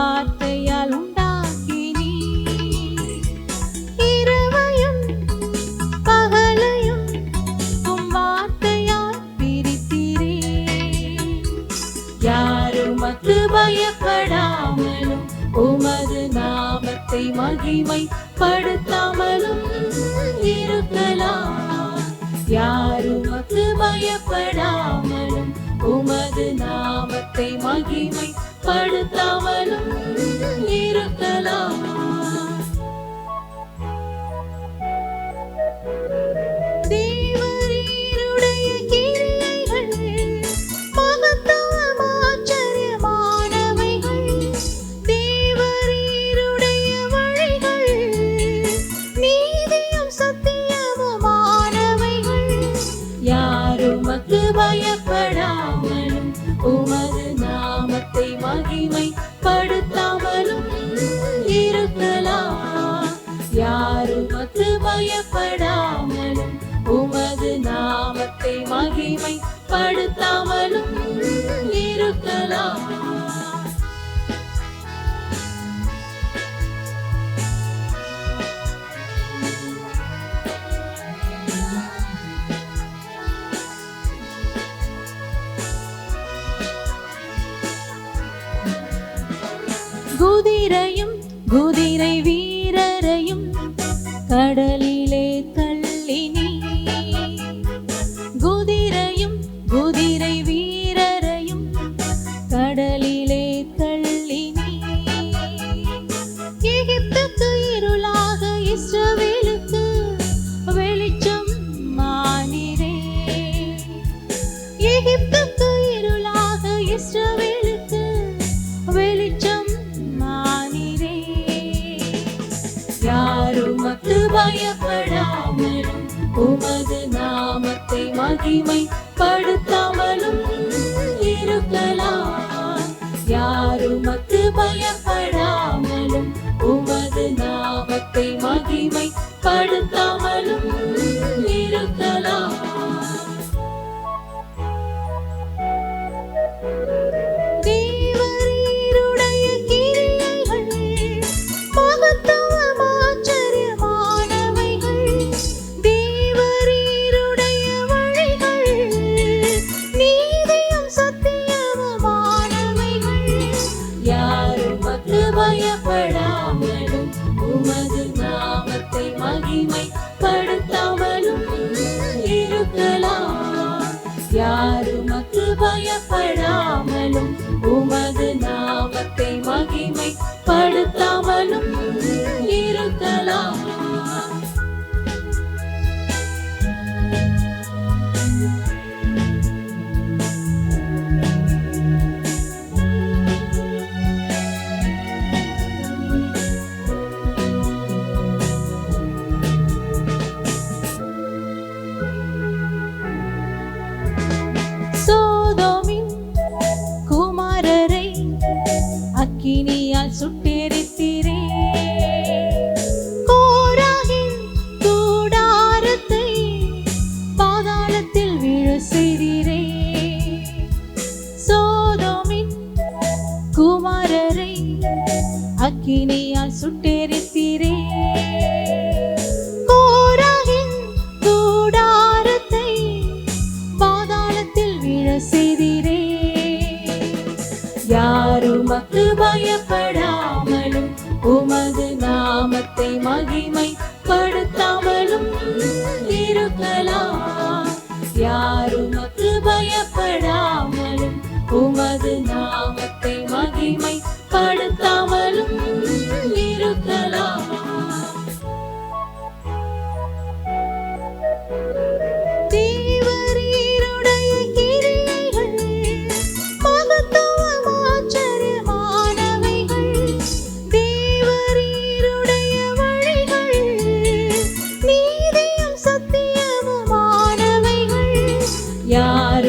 வார்த்தையால் உண்டாக்கி நீ இரவையும் பகலையும் உம் வார்த்தையால் பிரித்திரே. யாரும் மக்கு பயப்படாமலும் உமது நாமத்தை மகிமை படுத்தாமலும் இருக்கலாம். யாரும் மக்கு பயப்படாமலும் உமது நாமத்தை மகிமை நீதியும் சத்தியமுமானவைகள். யார் உமக்கு பயப்படாமலும் கடலிலே நாமத்தை மகிமை படுத்தாமலும் இருக்கலாம் பயப்ப இருக்கலாம் யார் உமக்கு பயப்படாமலும் உமது நாமத்தை மகிமை படுத்தாமலும் இருக்கலாம். சோதோமின் குமாரரை அக்கினியால் சுட்டெரித்தீரே. கோராகின் கூடாரத்தை பாதாளத்தில் விழ செய்தீரே. சோதோமின் குமாரரை அக்கினியால் சுட்டெரித்தீரே. யாருமக்கு பயப்படாமலும் உமது நாமத்தை மகிமை படுத்தாமலும் இருக்கலாம் யாருமக்கு பயப்படாமலும்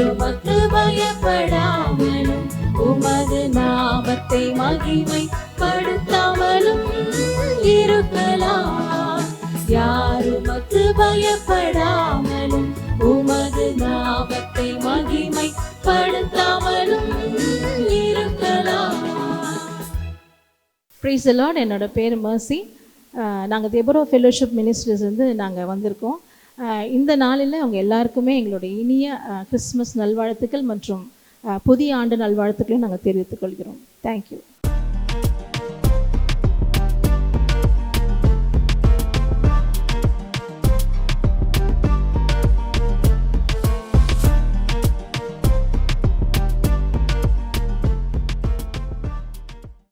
உமக்கு பயப்படாமலும் உமது நாமத்தை மகிமை படுத்தாமலும் இருக்கலாம் யாருமக்கு பயப்படாமலும் உமது நாமத்தை மகிமை படுத்தாமலும் இருக்கலாம் ப்ரைஸ் என்னோட பேர் மர்சி நாங்கள் தெபரோ ஃபெலோஷிப் மினிஸ்ட்ரிஸ் வந்து நாங்கள் வந்திருக்கோம். இந்த நாளில் அவங்க எல்லாருக்குமே எங்களுடைய இனிய கிறிஸ்மஸ் நல்வாழ்த்துக்கள் மற்றும் புதிய ஆண்டு நல்வாழ்த்துக்களையும் நாங்கள் தெரிவித்துக் கொள்கிறோம். தேங்க்யூ